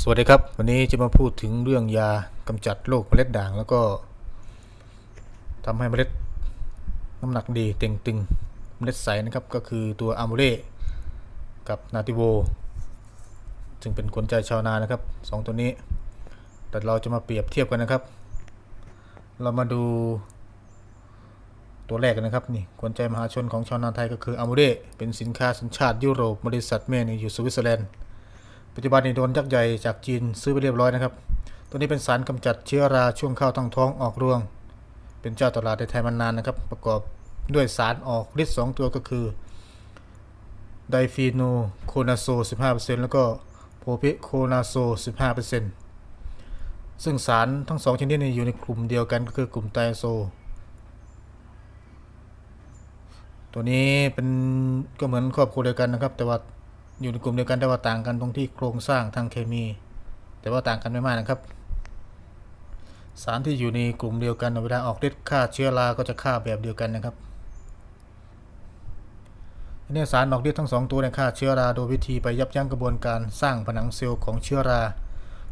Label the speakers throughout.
Speaker 1: สวัสดีครับ วันนี้จะมาพูดถึงเรื่องยากำจัดโรคเมล็ดด่าง แล้วก็ทำให้เมล็ดน้ำหนักดีเต่งตึงเมล็ดใสนะครับ ก็คือตัวอะมูเล่กับนาติโวซึ่งเป็นขวัญใจชาวนานะครับสองตัวนี้ แต่เราจะมาเปรียบเทียบกันนะครับ เรามาดูตัวแรกกันนะครับนี่ขวัญใจมหาชนของชาวนาไทยก็คืออะมูเล่เป็นสินค้าสัญชาติยุโรปบริษัทแม่นี่อยู่สวิตเซอร์แลนด์ ปัจจุบันนี้โดนยักษ์ใหญ่จากจีนซื้อไปเรียบร้อยนะครับ ตัวนี้เป็นสารกำจัดเชื้อราช่วงเข้าตั้งท้องออกรวง เป็นเจ้าตลาดในไทยมานานนะครับ ประกอบด้วยสารออกฤทธิ์สองตัวก็คือไดฟีโนโคนาโซ 15%แล้วก็โพพิโคนาโซ 15%ซึ่งสารทั้งสองชนิดนี้อยู่ในกลุ่มเดียวกันก็คือกลุ่มไตรโซ ตัวนี้เป็นก็เหมือนครอบครัวเดียวกันนะครับ แต่ว่า อยู่ในกลุ่มเดียวกันแต่ว่าต่างกันตรงที่โครงสร้างทางเคมี แต่ว่าต่างกันไม่มากนะครับ สารที่อยู่ในกลุ่มเดียวกันเวลาออกฤทธิ์ฆ่าเชื้อราก็จะฆ่าแบบเดียวกันนะครับทีนี้สารออกฤทธิ์ทั้งสองตัวเนี่ยฆ่าเชื้อราโดยวิธีไปยับยั้งกระบวนการสร้างผนังเซลล์ของเชื้อรา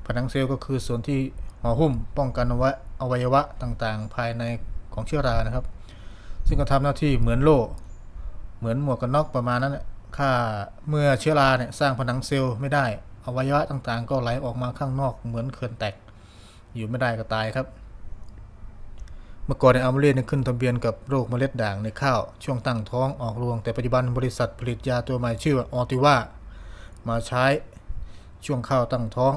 Speaker 1: ผนังเซลล์ก็คือส่วนที่ห่อหุ้มป้องกันอวอวัยวะต่างๆ ภายในของเชื้อรานะครับ ซึ่งก็ทำหน้าที่เหมือนโล่เหมือนหมวกกันน็อกประมาณนั้นแหละ ค่าเมื่อเชื้อราเนี่ยสร้างผนังเซลล์ไม่ได้ อวัยวะต่างๆ ก็ไหลออกมาข้างนอกเหมือนเขื่อนแตก อยู่ไม่ได้ก็ตายครับ เมื่อก่อนในอัลเมเรียนขึ้นทะเบียนกับโรคเมล็ดด่างในข้าว ช่วงตั้งท้องออกรวง แต่ปัจจุบันบริษัทผลิตยาตัวใหม่ชื่อออติว่ามาใช้ช่วงข้าวตั้งท้อง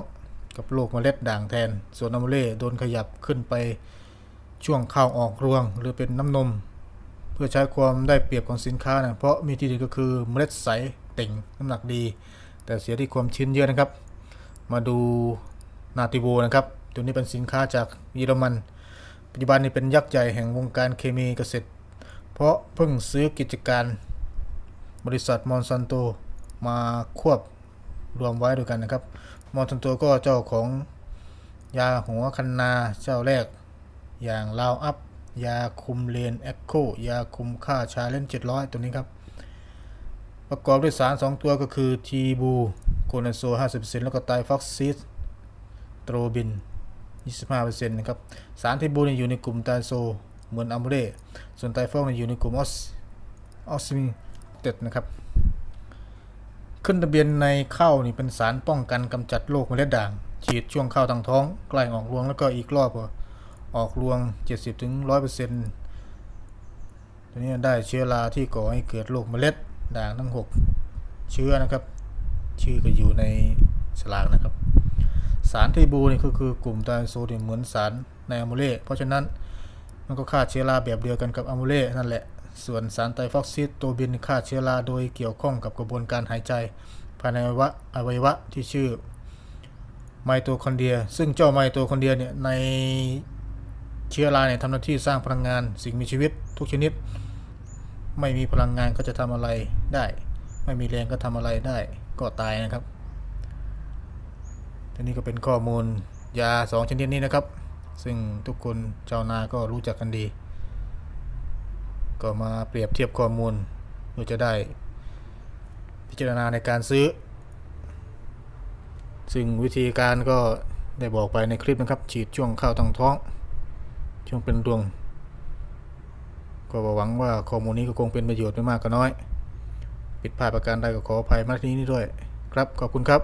Speaker 1: กับโรคเมล็ดด่างแทน ส่วนอัลเมเรียโดนขยับขึ้นไปช่วงข้าวออกรวง หรือเป็นน้ำนม เพื่อใช้ความได้เปรียบของสินค้านะเพราะมีที่ดีก็คือเมล็ดใสเต่งน้ำหนักดี แต่เสียที่ความชื้นเยอะนะครับ มาดูนาติโวนะครับตัวนี้เป็นสินค้าจากเยอรมัน ปัจจุบันนี้เป็นยักษ์ใหญ่แห่งวงการเคมีเกษตร เพราะเพิ่งซื้อกิจการบริษัทมอนซันโตมาควบรวมไว้ด้วยกันนะครับ มอนซันโตก็เจ้าของยาหัวคันนาเจ้าแรกอย่างลาวอัพ ยาคุมเลนแอคโคยาคุมค่าชาเลน700ตัวนี้ครับ ประกอบด้วยสาร 2 ตัวก็คือทีบูโคนาโซ50%แล้วก็ไตรฟอกซิสโตรบิน 25%นะครับ สารทีบูเนี่ยอยู่ในกลุ่มไตโซเหมือนอะมูเรส่วนไตรฟอกเนี่ยอยู่ในกลุ่มออสออสมิเต็ดนะครับขึ้นทะเบียนในข้าวนี่เป็นสารป้องกันกำจัดโรคเมล็ดด่าง ฉีดช่วงเข้าตั้งท้องใกล้ออกรวงแล้วก็อีกรอบก็ ออกรวง 70-100%ถึง100%ตัวนี้ได้เชื้อราที่ก่อให้เกิดโรคเมล็ดด่างทั้ง 6 เชื้อนะครับ ชื่อก็อยู่ในฉลากนะครับ สารเทบูนี่ก็คือกลุ่มไตรโซเดียมเหมือนสารในอะมูเล่เพราะฉะนั้นมันก็ฆ่าเชื้อราแบบเดียวกันกับอะมูเล่นั่นแหละ ส่วนสารไตรฟอกซิสโตบินฆ่าเชื้อราโดยเกี่ยวข้องกับกระบวนการหายใจ ภายในอวัยวะอวัยวะที่ชื่อไมโตคอนเดรีย ซึ่งเจ้าไมโตคอนเดรียเนี่ยใน เชื้อราเนี่ยทำหน้าที่สร้างพลังงานสิ่งมีชีวิตทุกชนิด ไม่มีพลังงานก็จะทำอะไรได้ ไม่มีแรงก็ทำอะไรได้ก็ตายนะครับทีนี้ก็เป็นข้อมูลยาสองชนิดนี้นะครับ ซึ่งทุกคนชาวนาก็รู้จักกันดี ก็มาเปรียบเทียบข้อมูลเพื่อจะได้ พิจารณาในการซื้อ ซึ่งวิธีการก็ได้บอกไปในคลิปนะครับ ฉีดช่วงเข้าตั้งท้อง ช่วงเป็นดวง ก็หวังว่าข้อมูลนี้ก็คงเป็นประโยชน์ไม่มากก็น้อย ผิดพลาดประการใดก็ขออภัยมาที่นี้ด้วย ครับขอบคุณครับ